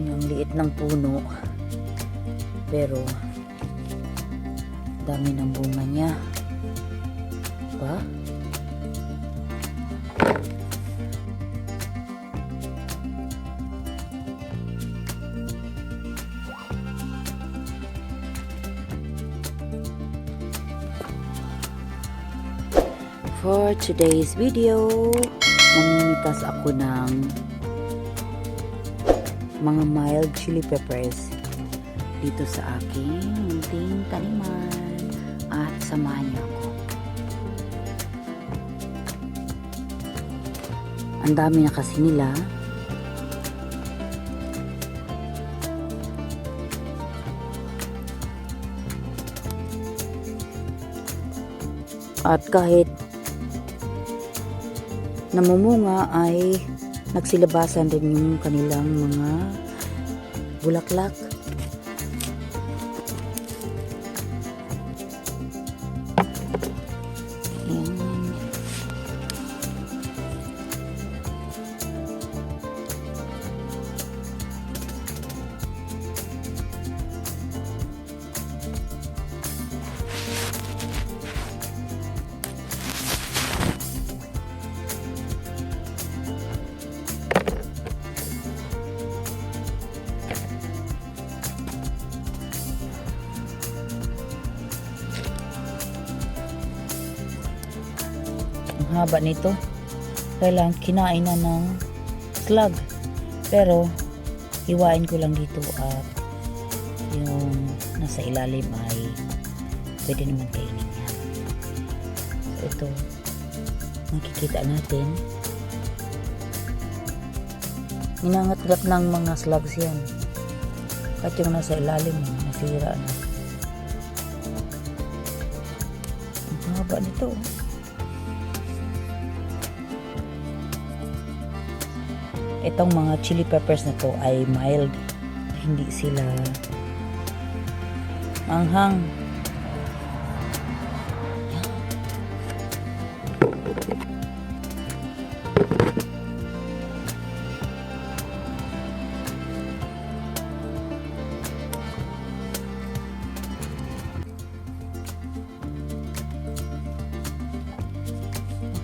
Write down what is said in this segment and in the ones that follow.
Ang liit ng puno. Pero, dami ng bunga niya. Ba? For today's video, mamimitas ako ng mga mild chili peppers dito sa aking munting taniman at samahan niyo ako. Ang dami na kasi nila. At kahit namumunga ay nagsilabasan din yung kanilang mga bulaklak. Haba nito. Kailangan kinain na ng slug. Pero, hiwain ko lang dito at yung nasa ilalim ay pwede naman kainin yan. So, ito, makikita natin. Ninangat-gat ng mga slugs yan. At yung nasa ilalim, nasira na. Ang haba nito. oh. Itong mga chili peppers na to ay mild. Hindi sila manghang.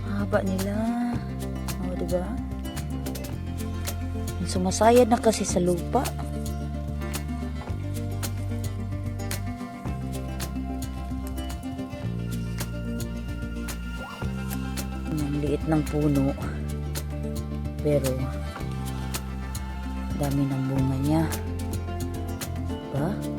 Ang haba nila. O, diba? Sumasayad na kasi sa lupa. Ang liit ng puno. Pero, dami ng bunga niya. Ba? Eh,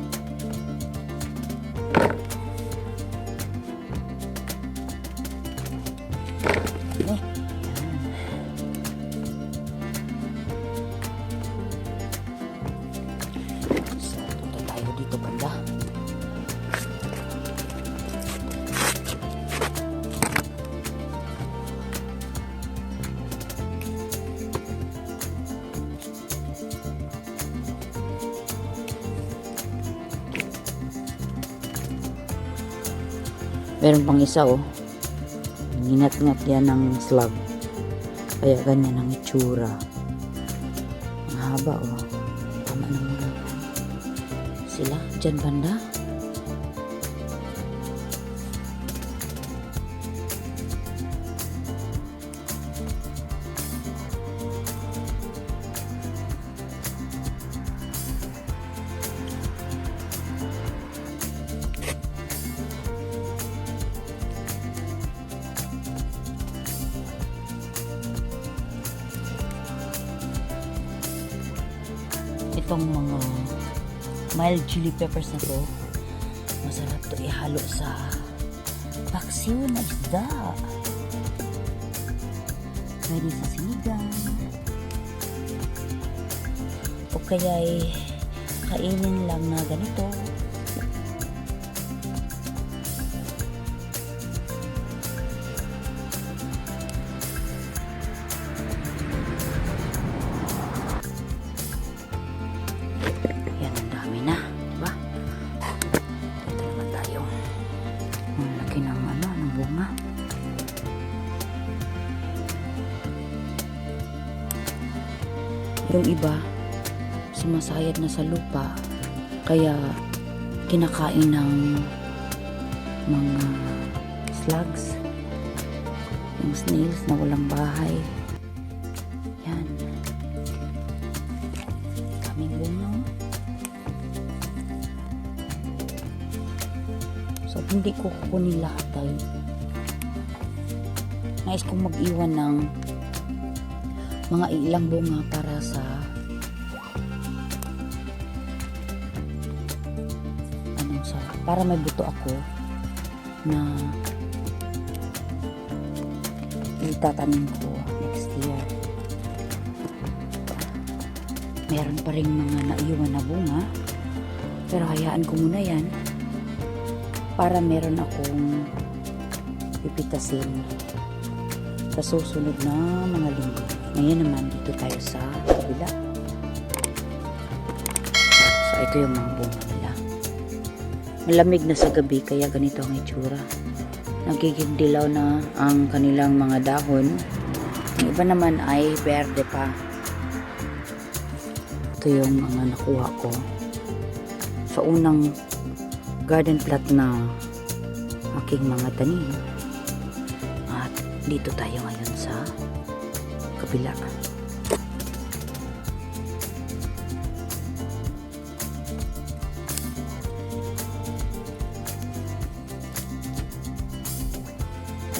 Meron pang isa oh. Ningat-ngat yan ng slug. Kaya ganyan ang itsura. Ang haba oh. Tama na muna sila dyan banda itong mga mild chili peppers na to masarap to ihalo sa paksiw na isda. Pwede sa sinigang. O kaya ay kainin lang na ganito yung iba sumasayad na sa lupa. Kaya kinakain ng mga slugs, yung snails na walang bahay. Yan. Kaming bunga. oh. So, hindi ko kukunin lahat ay nais kong mag-iwan ng mga ilang bunga para sa ano sa para may buto ako na itatanim ko next year meron pa rin mga naiwan na bunga pero hayaan ko muna yan para meron akong pipitasin sa susunod na mga linggo. Ngayon naman, dito tayo sa kabila. So, ito yung mga bunga. Malamig na sa gabi, kaya ganito ang itsura. Nagiging dilaw na ang kanilang mga dahon. Yung iba naman ay berde pa. Ito yung mga nakuha ko. Sa unang garden plot na aking mga tanim. At dito tayo ngayon kabila.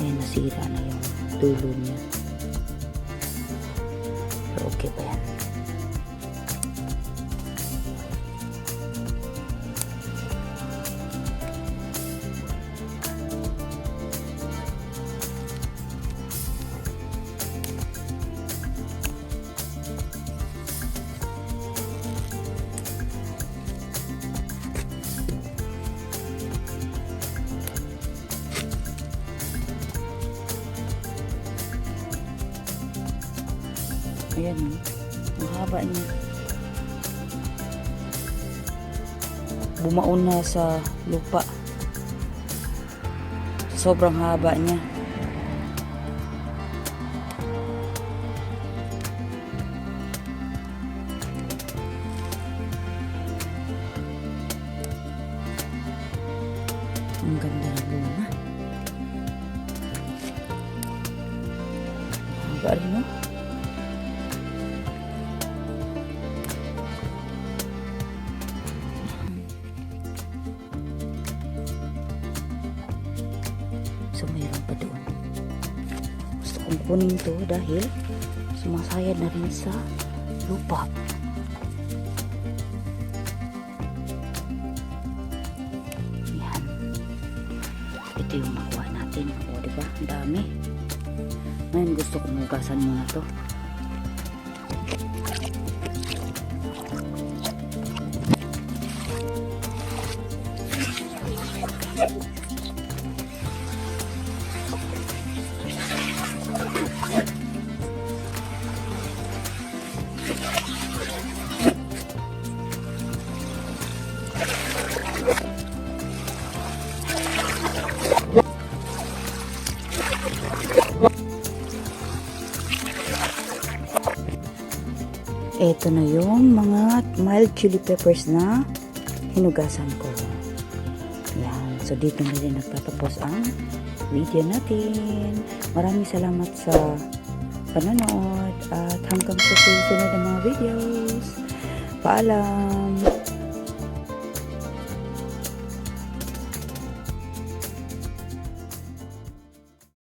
Ayan, nasira na yung dulo niya. Okay pa yan. Ayan, oh. ang haba niya. Bumaon na sa lupa. Sobrang haba niya. Gusto kong kunin to dahil sumasayad na rin sa lupa. Yan. Ito yung makuha natin. O, diba? Ang dami. Ngayon gusto kong hugasan muna to. Ito na yung mga mild chili peppers na hinugasan ko. Yan. So, dito na rin nagtatapos ang video natin. Maraming salamat sa panonood at hanggang sa susunod na mga videos. Paalam!